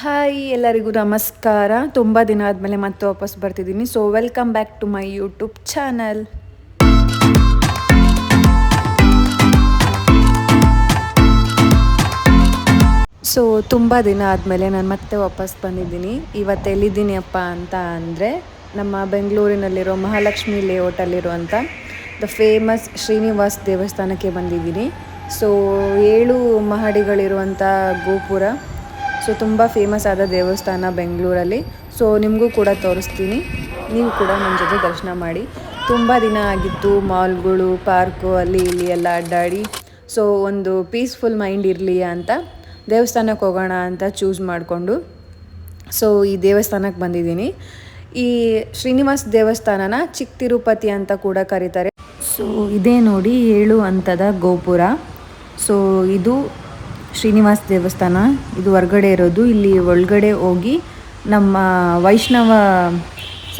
Hi ಎಲ್ಲರಿಗೂ ನಮಸ್ಕಾರ. ತುಂಬ ದಿನ ಆದಮೇಲೆ ಮತ್ತೆ ವಾಪಸ್ ಬರ್ತಿದ್ದೀನಿ. So welcome back to my YouTube channel so ತುಂಬ ದಿನ ಆದಮೇಲೆ ನಾನು ಮತ್ತೆ ವಾಪಸ್ ಬಂದಿದ್ದೀನಿ. ಇವತ್ತು ಎಲ್ಲಿದ್ದೀನಿ ಅಪ್ಪ ಅಂತ ಅಂದರೆ, ನಮ್ಮ ಬೆಂಗಳೂರಿನಲ್ಲಿರೋ ಮಹಾಲಕ್ಷ್ಮಿ ಲೇಔಟಲ್ಲಿರುವಂಥ ದ ಫೇಮಸ್ ಶ್ರೀನಿವಾಸ್ ದೇವಸ್ಥಾನಕ್ಕೆ ಬಂದಿದ್ದೀನಿ. ಸೊ ಏಳು ಮಹಡಿಗಳಿರುವಂಥ ಗೋಪುರ ಸೊ, ತುಂಬ ಫೇಮಸ್ ಆದ ದೇವಸ್ಥಾನ ಬೆಂಗಳೂರಲ್ಲಿ. ಸೊ, ನಿಮಗೂ ಕೂಡ ತೋರಿಸ್ತೀನಿ. ನೀವು ಕೂಡ ನನ್ನ ಜೊತೆ ದರ್ಶನ ಮಾಡಿ. ತುಂಬ ದಿನ ಆಗಿತ್ತು ಮಾಲ್ಗಳು, ಪಾರ್ಕು, ಅಲ್ಲಿ ಇಲ್ಲಿ ಎಲ್ಲ ಅಡ್ಡಾಡಿ. ಸೊ, ಒಂದು ಪೀಸ್ಫುಲ್ ಮೈಂಡ್ ಇರಲಿ ಅಂತ, ದೇವಸ್ಥಾನಕ್ಕೆ ಹೋಗೋಣ ಅಂತ ಚೂಸ್ ಮಾಡಿಕೊಂಡು. ಸೊ, ಈ ದೇವಸ್ಥಾನಕ್ಕೆ ಬಂದಿದ್ದೀನಿ. ಈ ಶ್ರೀನಿವಾಸ ದೇವಸ್ಥಾನನ ಚಿಕ್ಕ ತಿರುಪತಿ ಅಂತ ಕೂಡ ಕರೀತಾರೆ. ಸೊ, ಇದೇ ನೋಡಿ ಏಳು ಹಂತದ ಗೋಪುರ. ಸೊ, ಇದು ಶ್ರೀನಿವಾಸ್ ದೇವಸ್ಥಾನ. ಇದು ಹೊರ್ಗಡೆ ಇರೋದು. ಇಲ್ಲಿ ಒಳಗಡೆ ಹೋಗಿ ನಮ್ಮ ವೈಷ್ಣವ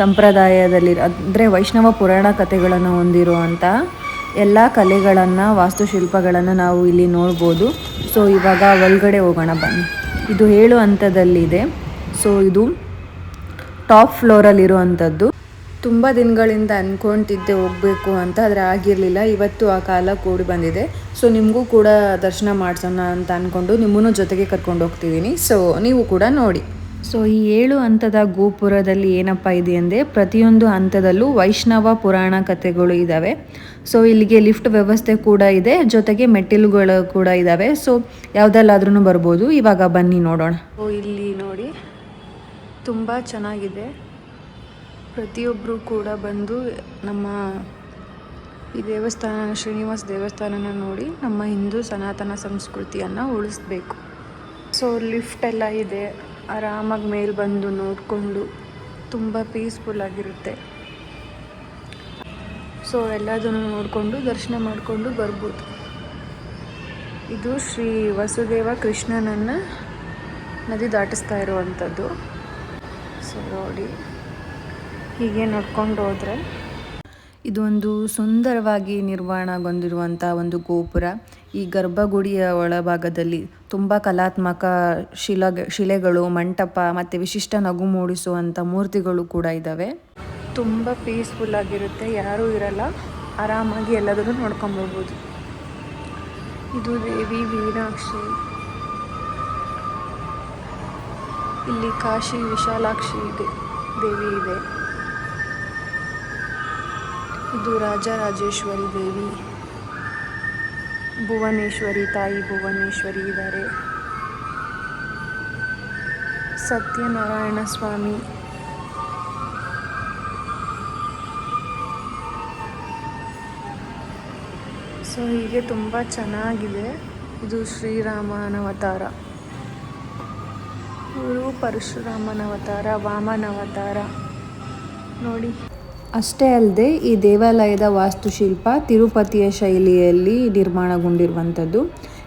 ಸಂಪ್ರದಾಯದಲ್ಲಿ ಅಂದರೆ ವೈಷ್ಣವ ಪುರಾಣ ಕಥೆಗಳನ್ನು ಹೊಂದಿರುವಂಥ ಎಲ್ಲ ಕಲೆಗಳನ್ನು, ವಾಸ್ತುಶಿಲ್ಪಗಳನ್ನು ನಾವು ಇಲ್ಲಿ ನೋಡ್ಬೋದು. ಸೊ ಇವಾಗ ಒಳಗಡೆ ಹೋಗೋಣ, ಬನ್ನಿ. ಇದು ಏಳು ಹಂತದಲ್ಲಿದೆ. ಸೊ ಇದು ಟಾಪ್ ಫ್ಲೋರಲ್ಲಿರುವಂಥದ್ದು ತುಂಬ ದಿನಗಳಿಂದ ಅಂದ್ಕೊತಿದ್ದೆ ಹೋಗಬೇಕು ಅಂತ ಆದರೆ ಆಗಿರಲಿಲ್ಲ. ಇವತ್ತು ಆ ಕಾಲ ಕೂಡಿ ಬಂದಿದೆ. ಸೊ ನಿಮಗೂ ಕೂಡ ದರ್ಶನ ಮಾಡಿಸೋಣ ಅಂತ ಅಂದ್ಕೊಂಡು ನಿಮ್ಮನ್ನು ಜೊತೆಗೆ ಕರ್ಕೊಂಡು ಹೋಗ್ತಿದ್ದೀನಿ. ಸೊ ನೀವು ಕೂಡ ನೋಡಿ. ಸೊ ಈ ಏಳು ಹಂತದ ಗೋಪುರದಲ್ಲಿ ಏನಪ್ಪ ಇದೆ ಅಂದರೆ ಪ್ರತಿಯೊಂದು ಹಂತದಲ್ಲೂ ವೈಷ್ಣವ ಪುರಾಣ ಕಥೆಗಳು ಇದ್ದಾವೆ ಸೊ ಇಲ್ಲಿಗೆ ಲಿಫ್ಟ್ ವ್ಯವಸ್ಥೆ ಕೂಡ ಇದೆ. ಜೊತೆಗೆ ಮೆಟ್ಟಿಲುಗಳು ಕೂಡ ಇದ್ದಾವೆ ಸೊ ಯಾವುದಲ್ಲಾದ್ರೂ ಬರ್ಬೋದು. ಇವಾಗ ಬನ್ನಿ ನೋಡೋಣ. ಓ ಇಲ್ಲಿ ನೋಡಿ ತುಂಬ ಚೆನ್ನಾಗಿದೆ. ಪ್ರತಿಯೊಬ್ಬರು ಕೂಡ ಬಂದು ನಮ್ಮ ಈ ದೇವಸ್ಥಾನ, ಶ್ರೀನಿವಾಸ ದೇವಸ್ಥಾನನ ನೋಡಿ ನಮ್ಮ ಹಿಂದೂ ಸನಾತನ ಸಂಸ್ಕೃತಿಯನ್ನು ಉಳಿಸ್ಬೇಕು. ಸೊ ಲಿಫ್ಟ್ ಎಲ್ಲ ಇದೆ. ಆರಾಮಾಗಿ ಮೇಲೆ ಬಂದು ನೋಡಿಕೊಂಡು ತುಂಬ ಪೀಸ್ಫುಲ್ ಆಗಿರುತ್ತೆ. ಸೊ ಎಲ್ಲದನ್ನು ನೋಡಿಕೊಂಡು ದರ್ಶನ ಮಾಡಿಕೊಂಡು ಬರ್ಬೋದು. ಇದು ಶ್ರೀ ವಸುದೇವ ಕೃಷ್ಣನನ್ನು ನದಿ ದಾಟಿಸ್ತಾ ಇರುವಂಥದ್ದು. ಸೊ ನೋಡಿ. ಹೀಗೆ ನೋಡ್ಕೊಂಡು ಹೋದ್ರೆ? ಇದೊಂದು ಒಂದು ಸುಂದರವಾಗಿ ನಿರ್ಮಾಣಗೊಂಡಿರುವಂಥ ಒಂದು ಗೋಪುರ. ಈ ಗರ್ಭಗುಡಿಯ ಒಳಭಾಗದಲ್ಲಿ ತುಂಬ ಕಲಾತ್ಮಕ ಶಿಲ ಶಿಲೆಗಳು ಮಂಟಪ ಮತ್ತು ವಿಶಿಷ್ಟ ನಗು ಮೂಡಿಸುವಂಥ ಮೂರ್ತಿಗಳು ಕೂಡ ಇದ್ದಾವೆ. ತುಂಬ ಪೀಸ್ಫುಲ್ ಆಗಿರುತ್ತೆ. ಯಾರೂ ಇರಲ್ಲ. ಆರಾಮಾಗಿ ಎಲ್ಲದನ್ನು ನೋಡ್ಕೊಂಬರ್ಬೋದು ಇದು ದೇವಿ ವೀರಾಕ್ಷಿ ಇಲ್ಲಿ ಕಾಶಿ ವಿಶಾಲಾಕ್ಷಿ ಇದೆ. ದೇವಿ ಇದೆ. ಇದು ರಾಜರಾಜೇಶ್ವರಿ ದೇವಿ. ಭುವನೇಶ್ವರಿ ತಾಯಿ ಭುವನೇಶ್ವರಿ ಇದ್ದಾರೆ. ಸತ್ಯನಾರಾಯಣ ಸ್ವಾಮಿ. ಸೊ, ಹೀಗೆ ತುಂಬ ಚೆನ್ನಾಗಿದೆ ಇದು ಶ್ರೀರಾಮನ ಅವತಾರ. ಇವರು ಪರಶುರಾಮನ ಅವತಾರ, ವಾಮನ ಅವತಾರ. ನೋಡಿ. ಅಷ್ಟೇ ಅಲ್ಲದೆ ಈ ದೇವಾಲಯದ ವಾಸ್ತುಶಿಲ್ಪ ತಿರುಪತಿಯ ಶೈಲಿಯಲ್ಲಿ ನಿರ್ಮಾಣಗೊಂಡಿರುವಂಥದ್ದು.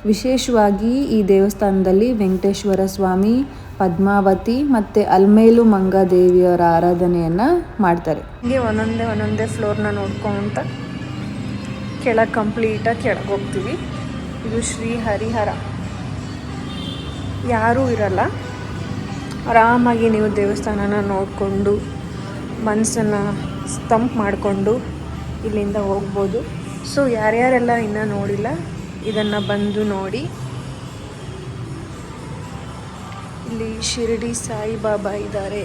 ವಿಶೇಷವಾಗಿ ಈ ದೇವಸ್ಥಾನದಲ್ಲಿ ವೆಂಕಟೇಶ್ವರ ಸ್ವಾಮಿ, ಪದ್ಮಾವತಿ ಮತ್ತು ಅಲ್ಮೇಲು ಮಂಗ ದೇವಿಯವರ ಆರಾಧನೆಯನ್ನು ಮಾಡ್ತಾರೆ. ಹೀಗೆ ಒಂದೊಂದೇ ಒಂದೊಂದೇ ಫ್ಲೋರ್ನ ನೋಡ್ಕೊಂತ ಕೆಳಗೆ ಕಂಪ್ಲೀಟಾಗಿ ಕೆಳಗೆ ಹೋಗ್ತೀವಿ. ಇದು ಶ್ರೀ ಹರಿಹರ. ಯಾರೂ ಇರಲ್ಲ. ಆರಾಮಾಗಿ ನೀವು ದೇವಸ್ಥಾನನ ನೋಡಿಕೊಂಡು ಮನಸ್ಸನ್ನು ಸ್ತಂಪ್ ಮಾಡಿಕೊಂಡು ಇಲ್ಲಿಂದ ಹೋಗ್ಬೋದು. ಸೊ ಯಾರ್ಯಾರೆಲ್ಲ ಇನ್ನೂ ನೋಡಿಲ್ಲ, ಇದನ್ನು ಬಂದು ನೋಡಿ. ಇಲ್ಲಿ ಶಿರಡಿ ಸಾಯಿಬಾಬಾ ಇದ್ದಾರೆ.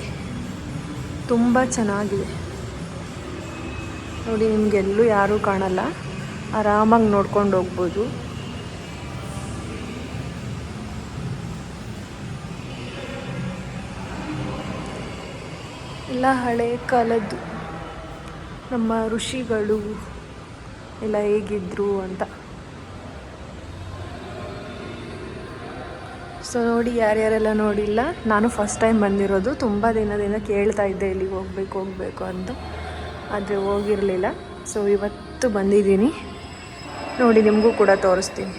ತುಂಬ ಚೆನ್ನಾಗಿದೆ. ನೋಡಿ, ನಿಮಗೆಲ್ಲೂ ಯಾರೂ ಕಾಣಲ್ಲ. ಆರಾಮಾಗಿ ನೋಡ್ಕೊಂಡು ಹೋಗ್ಬೋದು. ಎಲ್ಲ ಹಳೆ ಕಾಲದ್ದು. ನಮ್ಮ ಋಷಿಗಳು ಎಲ್ಲ ಹೇಗಿದ್ರು ಅಂತ. ಸೊ ನೋಡಿ ಯಾರ್ಯಾರೆಲ್ಲ ನೋಡಿಲ್ಲ, ನಾನು ಫಸ್ಟ್ ಟೈಮ್ ಬಂದಿರೋದು. ತುಂಬ ದಿನದಿಂದ ಕೇಳ್ತಾ ಇದ್ದೆ ಇಲ್ಲಿಗೆ ಹೋಗ್ಬೇಕು, ಹೋಗಬೇಕು ಅಂತ. ಆದರೆ ಹೋಗಿರಲಿಲ್ಲ. ಸೊ ಇವತ್ತು ಬಂದಿದ್ದೀನಿ. ನೋಡಿ, ನಿಮಗೂ ಕೂಡ ತೋರಿಸ್ತೀನಿ.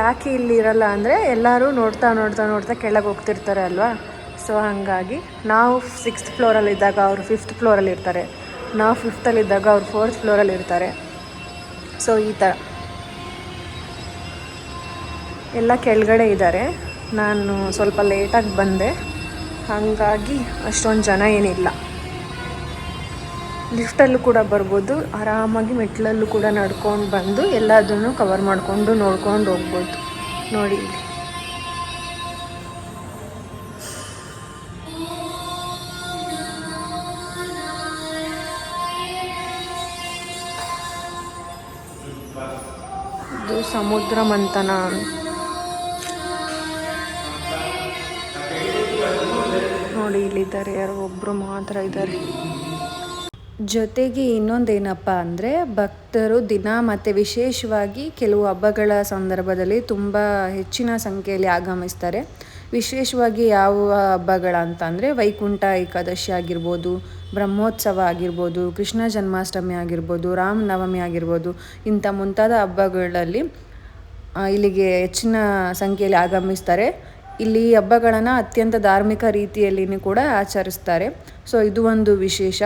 ಯಾಕೆ ಇಲ್ಲಿ ಇರಲ್ಲ ಅಂದರೆ ಎಲ್ಲರೂ ನೋಡ್ತಾ ನೋಡ್ತಾ ನೋಡ್ತಾ ಕೆಳಗೆ ಹೋಗ್ತಿರ್ತಾರೆ ಅಲ್ವಾ? ಸೊ ಹಾಗಾಗಿ ನಾವು ಸಿಕ್ಸ್ತ್ ಫ್ಲೋರಲ್ಲಿದ್ದಾಗ ಅವರು ಫಿಫ್ತ್ ಫ್ಲೋರಲ್ಲಿ ಇರ್ತಾರೆ. ನಾವು ಫಿಫ್ತಲ್ಲಿದ್ದಾಗ ಅವರು ಫೋರ್ತ್ ಫ್ಲೋರಲ್ಲಿ ಇರ್ತಾರೆ. ಸೊ ಈ ಥರ ಎಲ್ಲ ಕೆಳಗಡೆ ಇದ್ದಾರೆ. ನಾನು ಸ್ವಲ್ಪ ಲೇಟಾಗಿ ಬಂದೆ. ಹಾಗಾಗಿ ಅಷ್ಟೊಂದು ಜನ ಏನಿಲ್ಲ. ಲಿಫ್ಟಲ್ಲೂ ಕೂಡ ಬರ್ಬೋದು. ಆರಾಮಾಗಿ ಮೆಟ್ಲಲ್ಲೂ ಕೂಡ ನಡ್ಕೊಂಡು ಬಂದು ಎಲ್ಲದನ್ನು ಕವರ್ ಮಾಡಿಕೊಂಡು ನೋಡ್ಕೊಂಡು ಹೋಗ್ಬೋದು. ನೋಡಿ ಸಮುದ್ರ ಮಂಥನ. ನೋಡಿ ಇಲ್ಲಿದ್ದಾರೆ ಯಾರೋ ಒಬ್ಬರು ಮಾತ್ರ ಇದ್ದಾರೆ. ಜೊತೆಗೆ ಇನ್ನೊಂದೇನಪ್ಪ ಅಂದರೆ ಭಕ್ತರು ದಿನ ಮತ್ತು ವಿಶೇಷವಾಗಿ ಕೆಲವು ಹಬ್ಬಗಳ ಸಂದರ್ಭದಲ್ಲಿ ತುಂಬ ಹೆಚ್ಚಿನ ಸಂಖ್ಯೆಯಲ್ಲಿ ಆಗಮಿಸ್ತಾರೆ. ವಿಶೇಷವಾಗಿ ಯಾವ ಹಬ್ಬಗಳ ಅಂದರೆ ವೈಕುಂಠ ಏಕಾದಶಿ ಆಗಿರ್ಬೋದು ಬ್ರಹ್ಮೋತ್ಸವ ಆಗಿರ್ಬೋದು, ಕೃಷ್ಣ ಜನ್ಮಾಷ್ಟಮಿ ಆಗಿರ್ಬೋದು ರಾಮನವಮಿ ಆಗಿರ್ಬೋದು, ಇಂಥ ಮುಂತಾದ ಹಬ್ಬಗಳಲ್ಲಿ ಇಲ್ಲಿಗೆ ಹೆಚ್ಚಿನ ಸಂಖ್ಯೆಯಲ್ಲಿ ಆಗಮಿಸ್ತಾರೆ. ಇಲ್ಲಿ ಹಬ್ಬಗಳನ್ನು ಅತ್ಯಂತ ಧಾರ್ಮಿಕ ರೀತಿಯಲ್ಲಿಯೂ ಕೂಡ ಆಚರಿಸ್ತಾರೆ. ಸೊ ಇದು ಒಂದು ವಿಶೇಷ.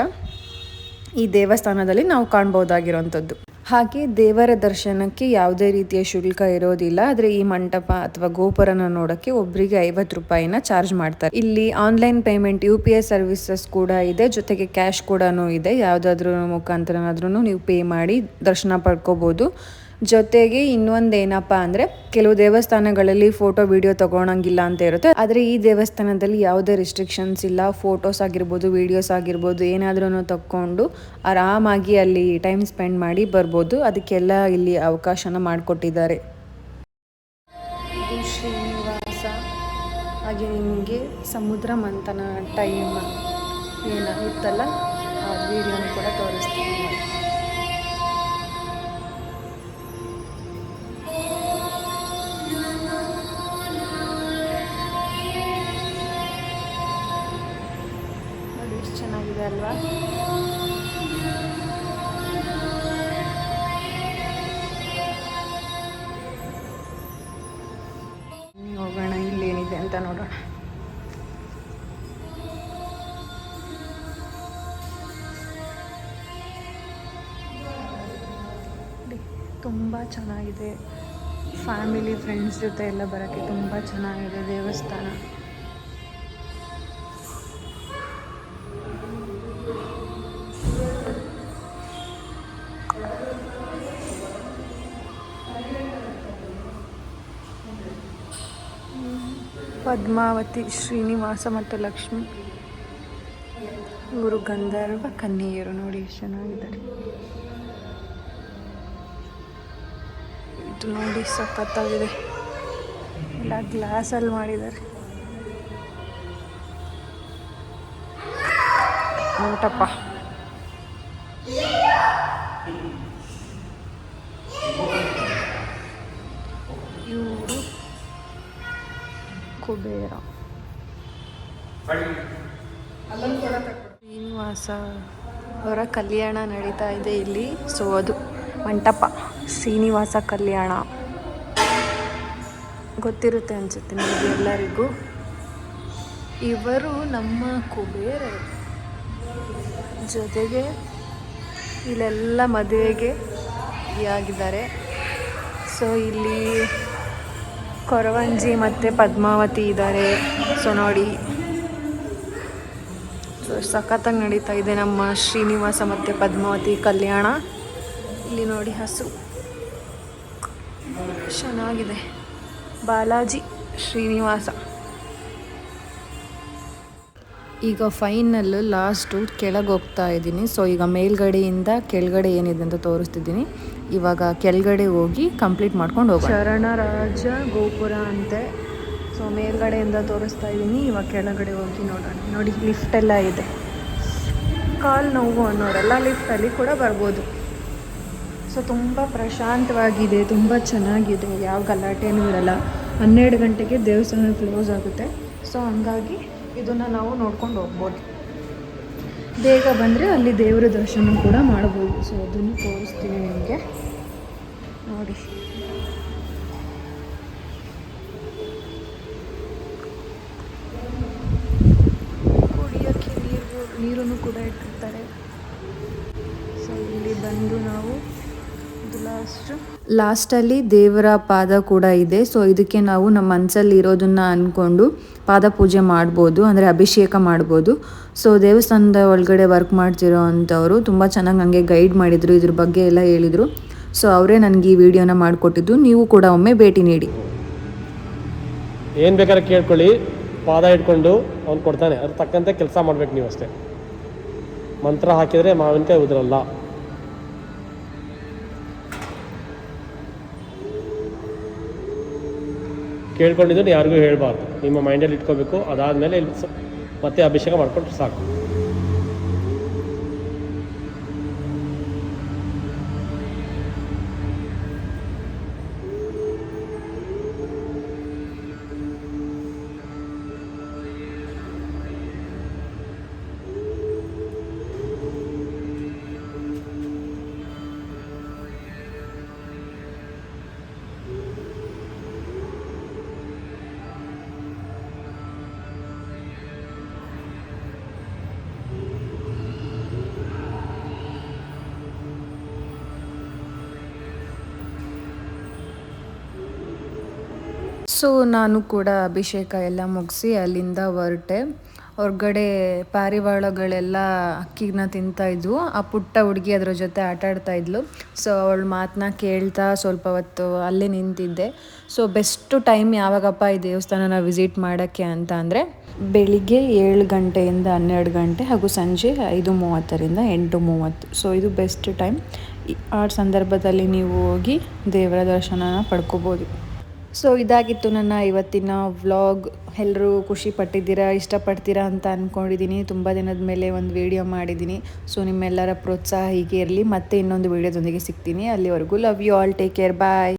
ಈ ದೇವಸ್ಥಾನದಲ್ಲಿ ನಾವು ಕಾಣ್ಬೋದಾಗಿರೋವಂಥದ್ದು. ಹಾಗೆ ದೇವರ ದರ್ಶನಕ್ಕೆ ಯಾವುದೇ ರೀತಿಯ ಶುಲ್ಕ ಇರೋದಿಲ್ಲ, ಆದರೆ ಈ ಮಂಟಪ ಅಥವಾ ಗೋಪುರನ ನೋಡೋಕ್ಕೆ ಒಬ್ಬರಿಗೆ ಐವತ್ತು ರೂಪಾಯಿನ ಚಾರ್ಜ್ ಮಾಡ್ತಾರೆ. ಇಲ್ಲಿ online payment, U P I services ಕೂಡ ಇದೆ, ಜೊತೆಗೆ ಕ್ಯಾಶ್ ಕೂಡ ಇದೆ. ಯಾವುದಾದ್ರೂ ಮುಖಾಂತರನಾದ್ರೂ ನೀವು ಪೇ ಮಾಡಿ ದರ್ಶನ ಪಡ್ಕೋಬೋದು. ಜೊತೆಗೆ ಇನ್ನೊಂದು ಏನಪ್ಪ ಅಂದರೆ ಕೆಲವು ದೇವಸ್ಥಾನಗಳಲ್ಲಿ ಫೋಟೋ ವಿಡಿಯೋ ತಗೊಳಂಗಿಲ್ಲ ಅಂತ ಇರುತ್ತೆ. ಆದರೆ ಈ ದೇವಸ್ಥಾನದಲ್ಲಿ ಯಾವುದೇ ರಿಸ್ಟ್ರಿಕ್ಷನ್ಸ್ ಇಲ್ಲ. ಫೋಟೋಸ್ ಆಗಿರ್ಬೋದು ವಿಡಿಯೋಸ್ ಆಗಿರ್ಬೋದು ಏನಾದ್ರೂ ತಕ್ಕೊಂಡು ಆರಾಮಾಗಿ ಅಲ್ಲಿ ಟೈಮ್ ಸ್ಪೆಂಡ್ ಮಾಡಿ ಬರ್ಬೋದು. ಅದಕ್ಕೆಲ್ಲ ಇಲ್ಲಿ ಅವಕಾಶನ ಮಾಡಿಕೊಟ್ಟಿದ್ದಾರೆ. ಶ್ರೀನಿವಾಸ. ಹಾಗೆ ನಿಮಗೆ ಸಮುದ್ರ ಮಂಥನ ಟೈಮ್ ಏನಾಗುತ್ತಲ್ಲ, ಆ ವಿಡಿಯೋನ ಕೂಡ ತೋರಿಸ್ತೀನಿ. ಹೋಗೋಣ ಇಲ್ಲಿ ಏನಿದೆ ಅಂತ ನೋಡೋಣ. ನೋಡಿ, ತುಂಬ ಚೆನ್ನಾಗಿದೆ. ಫ್ಯಾಮಿಲಿ ಫ್ರೆಂಡ್ಸ್ ಜೊತೆ ಎಲ್ಲ ಬರೋಕ್ಕೆ ತುಂಬ ಚೆನ್ನಾಗಿದೆ ದೇವಸ್ಥಾನ. ಪದ್ಮಾವತಿ, ಶ್ರೀನಿವಾಸ ಮತ್ತು ಲಕ್ಷ್ಮಿ. ಇವರು ಗಂಧರ್ವ ಕನ್ಯೆಯರು ನೋಡಿ ಎಷ್ಟು ಚೆನ್ನಾಗಿದ್ದಾರೆ ಇದು ನೋಡಿ ಸಖತ್ತಾಗಿದೆ. ಎಲ್ಲ ಗ್ಲಾಸಲ್ಲಿ ಮಾಡಿದ್ದಾರೆ. ನೋಟಪ್ಪ ಇವರು ಕುಬೇರ ಶ್ರೀನಿವಾಸ ಅವರ ಕಲ್ಯಾಣ ನಡೀತಾ ಇದೆ ಇಲ್ಲಿ. ಸೊ ಅದು ಮಂಟಪ. ಶ್ರೀನಿವಾಸ ಕಲ್ಯಾಣ. ಗೊತ್ತಿರುತ್ತೆ ಅನಿಸುತ್ತೆ ನಿಮಗೆ ಎಲ್ಲರಿಗೂ. ಇವರು ನಮ್ಮ ಕುಬೇರ. ಜೊತೆಗೆ ಇಲ್ಲೆಲ್ಲ ಮದುವೆಗೆ ಆಗಿದ್ದಾರೆ. ಸೊ ಇಲ್ಲಿ ಕೊರವಂಜಿ ಮತ್ತು ಪದ್ಮಾವತಿ ಇದ್ದಾರೆ ಸೊ ನೋಡಿ. ಸೊ ಸಖತ್ತಾಗಿ ನಡೀತಾ ಇದೆ ನಮ್ಮ ಶ್ರೀನಿವಾಸ ಮತ್ತು ಪದ್ಮಾವತಿ ಕಲ್ಯಾಣ. ಇಲ್ಲಿ ನೋಡಿ ಹಸು. ಚೆನ್ನಾಗಿದೆ. ಬಾಲಾಜಿ ಶ್ರೀನಿವಾಸ. ಈಗ ಫೈನಲ್ಲು ಲಾಸ್ಟು ಕೆಳಗೆ ಹೋಗ್ತಾ ಇದ್ದೀನಿ. ಸೊ ಈಗ ಮೇಲ್ಗಡೆಯಿಂದ ಕೆಳಗಡೆ ಏನಿದೆ ಅಂತ ತೋರಿಸ್ತಿದ್ದೀನಿ. ಇವಾಗ ಕೆಳಗಡೆ ಹೋಗಿ ಕಂಪ್ಲೀಟ್ ಮಾಡ್ಕೊಂಡು ಹೋಗೋಣ. ಶರಣರಾಜ ಗೋಪುರ ಅಂತೆ. ಸೊ, ಮೇಲ್ಗಡೆಯಿಂದ ತೋರಿಸ್ತಾ ಇದ್ದೀನಿ ಇವಾಗ ಕೆಳಗಡೆ ಹೋಗಿ ನೋಡೋಣ. ನೋಡಿ ಲಿಫ್ಟ್ ಎಲ್ಲ ಇದೆ. ಕಾಲು ನೋವು ಅನ್ನೋರೆಲ್ಲ ಲಿಫ್ಟಲ್ಲಿ ಕೂಡ ಬರ್ಬೋದು. ಸೊ, ತುಂಬ ಪ್ರಶಾಂತವಾಗಿದೆ, ತುಂಬ ಚೆನ್ನಾಗಿದೆ. ಯಾವ ಗಲಾಟೆನೂ ಇರಲ್ಲ. ಹನ್ನೆರಡು ಗಂಟೆಗೆ ದೇವಸ್ಥಾನ ಕ್ಲೋಸ್ ಆಗುತ್ತೆ. ಸೊ, ಹಂಗಾಗಿ ಇದನ್ನು ನಾವು ನೋಡ್ಕೊಂಡು ಹೋಗ್ಬೋದು. ಬೇಗ ಬಂದರೆ ಅಲ್ಲಿ ದೇವರ ದರ್ಶನ ಕೂಡ ಮಾಡ್ಬೋದು. ಸೊ, ಅದನ್ನು ತೋರಿಸ್ತೀನಿ ನಿಮಗೆ. ನೋಡಿ. ಕುಡಿಯೋಕ್ಕೆ ನೀರು, ನೀರನ್ನು ಕೂಡ ಇಟ್ಟಿರ್ತಾರೆ. ಸೊ ಇಲ್ಲಿ ಬಂದು ನಾವು ಲಾಸ್ಟಲ್ಲಿ ದೇವರ ಪಾದ ಕೂಡ ಇದೆ. ಸೊ ಇದಕ್ಕೆ ನಾವು ನಮ್ಮ ಮನಸ್ಸಲ್ಲಿ ಇರೋದನ್ನ ಅಂದ್ಕೊಂಡು ಪಾದ ಪೂಜೆ ಮಾಡ್ಬೋದು, ಅಂದರೆ ಅಭಿಷೇಕ ಮಾಡ್ಬೋದು. ಸೊ ದೇವಸ್ಥಾನದ ಒಳಗಡೆ ವರ್ಕ್ ಮಾಡ್ತಿರೋ ಅಂಥವರು ತುಂಬ ಚೆನ್ನಾಗಿ ನನಗೆ ಗೈಡ್ ಮಾಡಿದರು, ಇದ್ರ ಬಗ್ಗೆ ಎಲ್ಲ ಹೇಳಿದರು. ಸೊ ಅವರೇ ನನಗೆ ಈ ವಿಡಿಯೋನ ಮಾಡಿಕೊಟ್ಟಿದ್ದು. ನೀವು ಕೂಡ ಒಮ್ಮೆ ಭೇಟಿ ನೀಡಿ. ಏನು ಬೇಕಾದ್ರೆ ಕೇಳ್ಕೊಳ್ಳಿ. ಪಾದ ಇಟ್ಕೊಂಡು ಅವ್ನು ಕೊಡ್ತಾನೆ. ಅದ್ರ ತಕ್ಕಂತೆ ಕೆಲಸ ಮಾಡ್ಬೇಕು ನೀವು ಅಷ್ಟೇ. ಮಂತ್ರ ಹಾಕಿದರೆ ಮಾವಿನಕಾಯಿ ಉದ್ರಲ್ಲ. ಕೇಳ್ಕೊಂಡಿದ್ದು ಯಾರಿಗೂ ಹೇಳಬಾರ್ದು. ನಿಮ್ಮ ಮೈಂಡಲ್ಲಿ ಇಟ್ಕೋಬೇಕು. ಅದಾದಮೇಲೆ ಇಲ್ಲಿ ಮತ್ತೆ ಅಭಿಷೇಕ ಮಾಡ್ಕೊಂಡ್ರೆ ಸಾಕು. ಸೊ ನಾನು ಕೂಡ ಅಭಿಷೇಕ ಎಲ್ಲ ಮುಗಿಸಿ ಅಲ್ಲಿಂದ ಹೊರಟೆ. ಹೊರ್ಗಡೆ ಪಾರಿವಾಳಗಳೆಲ್ಲ ಅಕ್ಕಿನ ತಿಂತಾಯಿದ್ವು ಆ ಪುಟ್ಟ ಹುಡುಗಿ ಅದರ ಜೊತೆ ಆಟ ಆಡ್ತಾ ಇದ್ಲು. ಸೊ ಅವಳ ಮಾತನ್ನ ಕೇಳ್ತಾ ಸ್ವಲ್ಪ ಹೊತ್ತು ಅಲ್ಲೇ ನಿಂತಿದ್ದೆ. ಸೊ ಬೆಸ್ಟು ಟೈಮ್ ಯಾವಾಗಪ್ಪ ಈ ದೇವಸ್ಥಾನನ ವಿಸಿಟ್ ಮಾಡೋಕ್ಕೆ ಅಂತ ಅಂದರೆ ಬೆಳಿಗ್ಗೆ ಏಳು ಗಂಟೆಯಿಂದ ಹನ್ನೆರಡು ಗಂಟೆ ಹಾಗೂ ಸಂಜೆ ಐದು ಮೂವತ್ತರಿಂದ ಎಂಟು ಮೂವತ್ತು. ಸೊ ಇದು ಬೆಸ್ಟ್ ಟೈಮ್ ಆ ಸಂದರ್ಭದಲ್ಲಿ ನೀವು ಹೋಗಿ ದೇವರ ದರ್ಶನನ ಪಡ್ಕೋಬೋದು. ಸೊ ಇದಾಗಿತ್ತು ನನ್ನ ಇವತ್ತಿನ ವ್ಲಾಗ್ ಎಲ್ಲರೂ ಖುಷಿ ಪಟ್ಟಿದ್ದೀರಾ, ಇಷ್ಟಪಡ್ತೀರಾ ಅಂತ ಅಂದ್ಕೊಂಡಿದ್ದೀನಿ ತುಂಬ ದಿನದ ಮೇಲೆ ಒಂದು ವಿಡಿಯೋ ಮಾಡಿದ್ದೀನಿ. ಸೊ ನಿಮ್ಮೆಲ್ಲರ ಪ್ರೋತ್ಸಾಹ ಹೀಗೆ ಇರಲಿ. ಮತ್ತೆ ಇನ್ನೊಂದು ವೀಡಿಯೋದೊಂದಿಗೆ ಸಿಗ್ತೀನಿ. ಅಲ್ಲಿವರೆಗೂ love you all take care bye